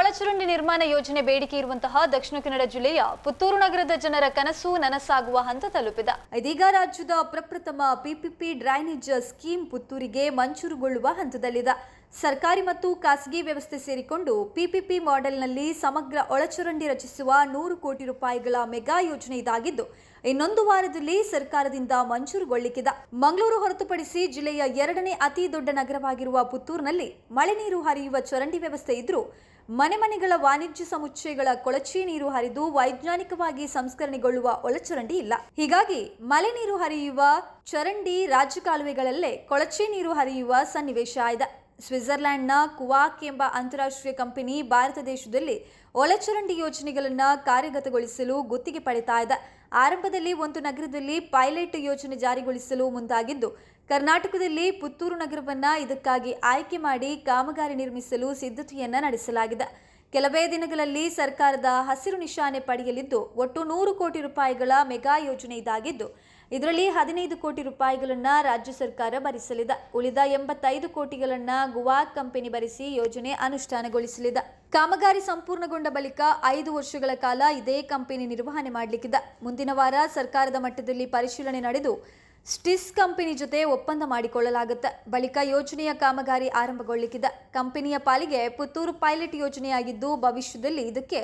ಒಳಚರಂಡಿ ನಿರ್ಮಾಣ ಯೋಜನೆ ಬೇಡಿಕೆ ಇರುವಂತಹ ದಕ್ಷಿಣ ಕನ್ನಡ ಜಿಲ್ಲೆಯ ಪುತ್ತೂರು ನಗರದ ಜನರ ಕನಸು ನನಸಾಗುವ ಹಂತ ತಲುಪಿದೆ. ಇದೀಗ ರಾಜ್ಯದ ಪ್ರಪ್ರಥಮ ಪಿಪಿಪಿ ಡ್ರೈನೇಜ್ ಸ್ಕೀಮ್ ಪುತ್ತೂರಿಗೆ ಮಂಜೂರುಗೊಳ್ಳುವ ಹಂತದಲ್ಲಿದೆ. ಸರ್ಕಾರಿ ಮತ್ತು ಖಾಸಗಿ ವ್ಯವಸ್ಥೆ ಸೇರಿಕೊಂಡು ಪಿಪಿಪಿ ಮಾಡೆಲ್ನಲ್ಲಿ ಸಮಗ್ರ ಒಳಚರಂಡಿ ರಚಿಸುವ ನೂರು ಕೋಟಿ ರೂಪಾಯಿಗಳ ಮೆಗಾ ಯೋಜನೆ ಇದಾಗಿದ್ದು, ಇನ್ನೊಂದು ವಾರದಲ್ಲಿ ಸರ್ಕಾರದಿಂದ ಮಂಜೂರುಗೊಳ್ಳಿಕ್ಕಿದೆ. ಮಂಗಳೂರು ಹೊರತುಪಡಿಸಿ ಜಿಲ್ಲೆಯ ಎರಡನೇ ಅತಿ ದೊಡ್ಡ ನಗರವಾಗಿರುವ ಪುತ್ತೂರಿನಲ್ಲಿ ಮಳೆ ನೀರು ಹರಿಯುವ ಚರಂಡಿ ವ್ಯವಸ್ಥೆ ಇದ್ರೂ ಮನೆ ಮನೆಗಳ ವಾಣಿಜ್ಯ ಸಮುಚ್ಚಯಗಳ ಕೊಳಚೆ ನೀರು ಹರಿದು ವೈಜ್ಞಾನಿಕವಾಗಿ ಸಂಸ್ಕರಣೆಗೊಳ್ಳುವ ಒಳಚರಂಡಿ ಇಲ್ಲ. ಹೀಗಾಗಿ ಮಳೆ ನೀರು ಹರಿಯುವ ಚರಂಡಿ ರಾಜಕಾಲುವೆಗಳಲ್ಲೇ ಕೊಳಚೆ ನೀರು ಹರಿಯುವ ಸನ್ನಿವೇಶ ಇದೆ. ಸ್ವಿಟ್ಜರ್ಲೆಂಡ್ನ ಕುವಾಕ್ ಎಂಬ ಅಂತಾರಾಷ್ಟ್ರೀಯ ಕಂಪನಿ ಭಾರತ ದೇಶದಲ್ಲಿ ಒಳಚರಂಡಿ ಯೋಜನೆಗಳನ್ನು ಕಾರ್ಯಗತಗೊಳಿಸಲು ಗುತ್ತಿಗೆ ಪಡಿತಾ ಇದೆ. ಆರಂಭದಲ್ಲಿ ಒಂದು ನಗರದಲ್ಲಿ ಪೈಲಟ್ ಯೋಜನೆ ಜಾರಿಗೊಳಿಸಲು ಮುಂದಾಗಿದ್ದು ಕರ್ನಾಟಕದಲ್ಲಿ ಪುತ್ತೂರು ನಗರವನ್ನ ಇದಕ್ಕಾಗಿ ಆಯ್ಕೆ ಮಾಡಿ ಕಾಮಗಾರಿ ನಿರ್ಮಿಸಲು ಸಿದ್ಧತೆಯನ್ನ ನಡೆಸಲಾಗಿದೆ. ಕೆಲವೇ ದಿನಗಳಲ್ಲಿ ಸರ್ಕಾರದ ಹಸಿರು ನಿಶಾನೆ ಪಡೆಯಲಿದ್ದು, ಒಟ್ಟು ನೂರು ಕೋಟಿ ರೂಪಾಯಿಗಳ ಮೆಗಾ ಯೋಜನೆ ಇದಾಗಿದ್ದು, ಇದರಲ್ಲಿ ಹದಿನೈದು ಕೋಟಿ ರೂಪಾಯಿಗಳನ್ನ ರಾಜ್ಯ ಸರ್ಕಾರ ಭರಿಸಲಿದೆ. ಉಳಿದ ಎಂಬತ್ತೈದು ಕೋಟಿಗಳನ್ನ ಗುವಾ ಕಂಪನಿ ಭರಿಸಿ ಯೋಜನೆ ಅನುಷ್ಠಾನಗೊಳಿಸಲಿದೆ. ಕಾಮಗಾರಿ ಸಂಪೂರ್ಣಗೊಂಡ ಬಳಿಕ ಐದು ವರ್ಷಗಳ ಕಾಲ ಇದೇ ಕಂಪನಿ ನಿರ್ವಹಣೆ ಮಾಡಲಿಕ್ಕಿದೆ. ಮುಂದಿನ ವಾರ ಸರ್ಕಾರದ ಮಟ್ಟದಲ್ಲಿ ಪರಿಶೀಲನೆ ನಡೆದು ಸ್ಟಿಸ್ ಕಂಪನಿ ಜೊತೆ ಒಪ್ಪಂದ ಮಾಡಿಕೊಳ್ಳಲಾಗುತ್ತೆ. ಬಳಿಕ ಯೋಜನೆಯ ಕಾಮಗಾರಿ ಆರಂಭಗೊಳ್ಳಿಕ್ಕಿದ್ದ ಕಂಪನಿಯ ಪಾಲಿಗೆ ಪುತ್ತೂರು ಪೈಲಟ್ ಯೋಜನೆಯಾಗಿದ್ದು, ಭವಿಷ್ಯದಲ್ಲಿ ಇದಕ್ಕೆ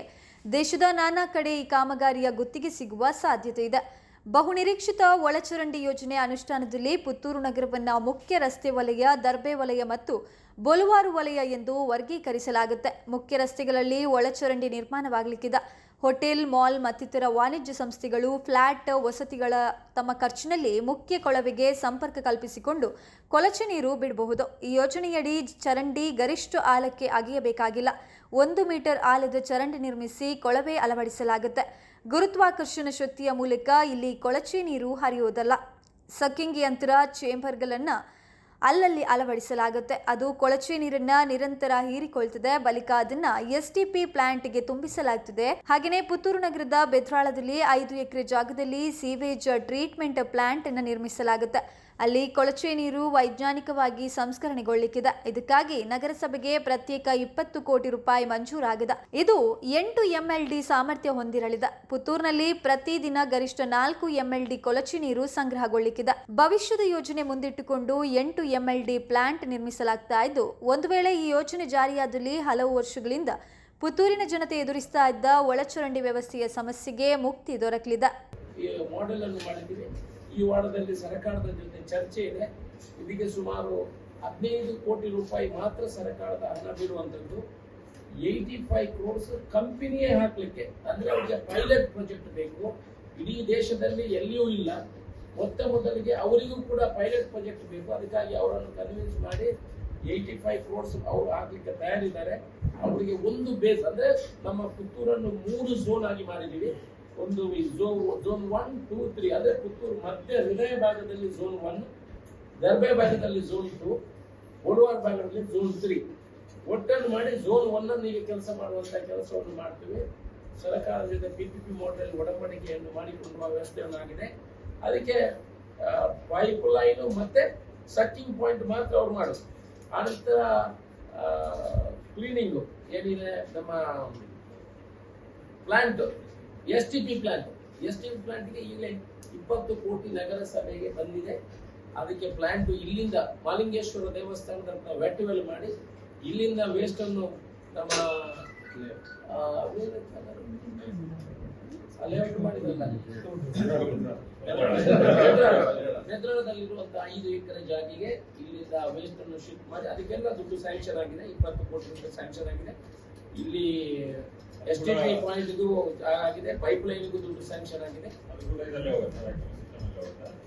ದೇಶದ ನಾನಾ ಕಡೆ ಈ ಕಾಮಗಾರಿಯ ಗುತ್ತಿಗೆ ಸಿಗುವ ಸಾಧ್ಯತೆ ಇದೆ. ಬಹುನಿರೀಕ್ಷಿತ ಒಳಚರಂಡಿ ಯೋಜನೆ ಅನುಷ್ಠಾನದಲ್ಲಿ ಪುತ್ತೂರು ನಗರವನ್ನ ಮುಖ್ಯ ರಸ್ತೆ ವಲಯ, ದರ್ಬೆ ವಲಯ ಮತ್ತು ಬೊಲುವಾರು ವಲಯ ಎಂದು ವರ್ಗೀಕರಿಸಲಾಗುತ್ತೆ. ಮುಖ್ಯ ರಸ್ತೆಗಳಲ್ಲಿ ಒಳಚರಂಡಿ ನಿರ್ಮಾಣವಾಗಲಿಕ್ಕಿದೆ. ಹೋಟೆಲ್, ಮಾಲ್ ಮತ್ತಿತರ ವಾಣಿಜ್ಯ ಸಂಸ್ಥೆಗಳು, ಫ್ಲಾಟ್ ವಸತಿಗಳ ತಮ್ಮ ಖರ್ಚಿನಲ್ಲಿ ಮುಖ್ಯ ಕೊಳವೆಗೆ ಸಂಪರ್ಕ ಕಲ್ಪಿಸಿಕೊಂಡು ಕೊಳಚೆ ನೀರು ಬಿಡಬಹುದು. ಈ ಯೋಜನೆಯಡಿ ಚರಂಡಿ ಗರಿಷ್ಠ ಆಲಕ್ಕೆ ಅಗೆಯಬೇಕಾಗಿಲ್ಲ. ಒಂದು ಮೀಟರ್ ಆಲದ ಚರಂಡಿ ನಿರ್ಮಿಸಿ ಕೊಳವೆ ಅಳವಡಿಸಲಾಗುತ್ತೆ. ಗುರುತ್ವಾಕರ್ಷಣ ಶಕ್ತಿಯ ಮೂಲಕ ಇಲ್ಲಿ ಕೊಳಚೆ ನೀರು ಹರಿಯುವುದಲ್ಲ. ಸಕ್ಕಿಂಗ್ ಯಂತ್ರ, ಚೇಂಬರ್ಗಳನ್ನು ಅಲ್ಲಲ್ಲಿ ಅಳವಡಿಸಲಾಗುತ್ತೆ. ಅದು ಕೊಳಚೆ ನೀರನ್ನ ನಿರಂತರ ಹೀರಿಕೊಳ್ತದೆ. ಬಳಿಕ ಅದನ್ನ ಎಸ್ ಟಿ ಪಿ ಪ್ಲಾಂಟ್ಗೆ ತುಂಬಿಸಲಾಗ್ತದೆ. ಹಾಗೆಯೇ ಪುತ್ತೂರು ನಗರದ ಬೆತ್ರಾಳದಲ್ಲಿ ಐದು ಎಕರೆ ಜಾಗದಲ್ಲಿ ಸೀವೇಜ್ ಟ್ರೀಟ್ಮೆಂಟ್ ಪ್ಲಾಂಟ್ ಅನ್ನು ನಿರ್ಮಿಸಲಾಗುತ್ತೆ. ಅಲ್ಲಿ ಕೊಳಚೆ ನೀರು ವೈಜ್ಞಾನಿಕವಾಗಿ ಸಂಸ್ಕರಣೆಗೊಳ್ಳಿಕ್ಕಿದೆ. ಇದಕ್ಕಾಗಿ ನಗರಸಭೆಗೆ ಪ್ರತ್ಯೇಕ ಇಪ್ಪತ್ತು ಕೋಟಿ ರೂಪಾಯಿ ಮಂಜೂರಾಗಿದೆ. ಇದು ಎಂಟು ಎಂಎಲ್ಡಿ ಸಾಮರ್ಥ್ಯ ಹೊಂದಿರಲಿದೆ. ಪುತ್ತೂರಿನಲ್ಲಿ ಪ್ರತಿದಿನ ಗರಿಷ್ಠ ನಾಲ್ಕು ಎಂಎಲ್ಡಿ ಕೊಳಚೆ ನೀರು ಸಂಗ್ರಹಗೊಳ್ಳಿಕ್ಕಿದೆ. ಭವಿಷ್ಯದ ಯೋಜನೆ ಮುಂದಿಟ್ಟುಕೊಂಡು ಎಂಟು ಎಂಎಲ್ಡಿ ಪ್ಲಾಂಟ್ ನಿರ್ಮಿಸಲಾಗ್ತಾ ಇದ್ದು, ಒಂದು ವೇಳೆ ಈ ಯೋಜನೆ ಜಾರಿಯಾದಲ್ಲಿ ಹಲವು ವರ್ಷಗಳಿಂದ ಪುತ್ತೂರಿನ ಜನತೆ ಎದುರಿಸ್ತಾ ಇದ್ದ ಒಳಚರಂಡಿ ವ್ಯವಸ್ಥೆಯ ಸಮಸ್ಯೆಗೆ ಮುಕ್ತಿ ದೊರಕಲಿದೆ. ಈ ವಾರದಲ್ಲಿ ಸರ್ಕಾರದ ಜೊತೆ ಚರ್ಚೆ ಇದೆ. ಇದಕ್ಕೆ ಸುಮಾರು ಹದಿನೈದು ಕೋಟಿ ರೂಪಾಯಿ ಮಾತ್ರ ಸರ್ಕಾರದ ಹಣ ಬೀರುವಂಥದ್ದು ಏಯ್ಟಿ ಫೈವ್ ಕ್ರೋರ್ಸ್ ಕಂಪನಿಯೇ ಹಾಕ್ಲಿಕ್ಕೆ. ಅಂದ್ರೆ ಅವರಿಗೆ ಪೈಲಟ್ ಪ್ರಾಜೆಕ್ಟ್ ಬೇಕು. ಇಡೀ ದೇಶದಲ್ಲಿ ಎಲ್ಲಿಯೂ ಇಲ್ಲ. ಮೊತ್ತ ಮೊದಲಿಗೆ ಅವರಿಗೂ ಕೂಡ ಪೈಲಟ್ ಪ್ರಾಜೆಕ್ಟ್ ಬೇಕು. ಅದಕ್ಕಾಗಿ ಅವರನ್ನು ಕನ್ವಿನ್ಸ್ ಮಾಡಿ ಏಯ್ಟಿ ಫೈವ್ ಕ್ರೋರ್ಸ್ ಅವರು ಹಾಕಲಿಕ್ಕೆ ತಯಾರಿದ್ದಾರೆ. ಅವರಿಗೆ ಒಂದು ಬೇಸ್ ಅಂದ್ರೆ ನಮ್ಮ ಪುತ್ತೂರನ್ನು ಮೂರು ಝೋನ್ ಆಗಿ ಮಾಡಿದ್ದೀವಿ. ಒಂದು zone zone one two three ಅದೇ ಪುತ್ತೂರು ಮಧ್ಯ ಹೃದಯ ಭಾಗದಲ್ಲಿ ಝೋನ್ ಒನ್ ದರ್ಬೆ ಭಾಗದಲ್ಲಿ ಝೋನ್ ಟೂ ಒಡುವಾರ್ ಭಾಗದಲ್ಲಿ ಝೋನ್ ತ್ರೀ ಒಟ್ಟನ್ನು ಮಾಡಿ ಝೋನ್ ಒನ್ ಅನ್ನು ಈಗ ಕೆಲಸ ಮಾಡುವಂತ ಕೆಲಸವನ್ನು ಮಾಡ್ತೀವಿ. ಸರ್ಕಾರದ ಜೊತೆ ಪಿ ಪಿ ಪಿ ಮಾಡೆಲ್ ಒಡಂಬಡಿಕೆಯನ್ನು ಮಾಡಿಕೊಳ್ಳುವ ವ್ಯವಸ್ಥೆಯನ್ನಾಗಿದೆ. ಅದಕ್ಕೆ ಪೈಪ್ ಲೈನ್ ಮತ್ತೆ ಸಕ್ಕಿಂಗ್ ಪಾಯಿಂಟ್ ಮಾತ್ರ ಅವ್ರು ಮಾಡೋದು. ಆನಂತರ ಕ್ಲೀನಿಂಗು ಏನಿದೆ, ನಮ್ಮ plant S T P plant S T P ಪ್ಲಾಂಟ್ಗೆ ಈಗಲೇ ಇಪ್ಪತ್ತು ಕೋಟಿ ನಗರಸಭೆಗೆ ಬಂದಿದೆ. ಅದಕ್ಕೆ ಪ್ಲಾಂಟ್ ಇಲ್ಲಿಂದ ಮಾಲಿಂಗೇಶ್ವರ ದೇವಸ್ಥಾನದ ವೆಟ್ವೆಲ್ ಮಾಡಿ ಇಲ್ಲಿಂದ ವೇಸ್ಟ್ ಅನ್ನು ನಮ್ಮ ಲೇಔಟ್ ಮಾಡಿದ್ರಲ್ಲ ಐದು ಎಕರೆ ಜಾಗಿಗೆ ಇಲ್ಲಿಂದ ವೇಸ್ಟ್ ಅನ್ನು ಶಿಫ್ಟ್ ಮಾಡಿ ಅದಕ್ಕೆಲ್ಲ ದುಡ್ಡು ಸ್ಯಾಂಕ್ಷನ್ ಆಗಿದೆ ಇಪ್ಪತ್ತು ಕೋಟಿ ರೂಪಾಯಿ ಸ್ಯಾಂಕ್ಷನ್ ಆಗಿದೆ. ಇಲ್ಲಿ ಎಸ್ ಟಿ ಪಾಯಿಂಟ್ಗೂ ಆಗಿದೆ ಪೈಪ್ ಲೈನ್ಗೂ ದುಡ್ಡು ಸ್ಯಾಂಕ್ಷನ್ ಆಗಿದೆ.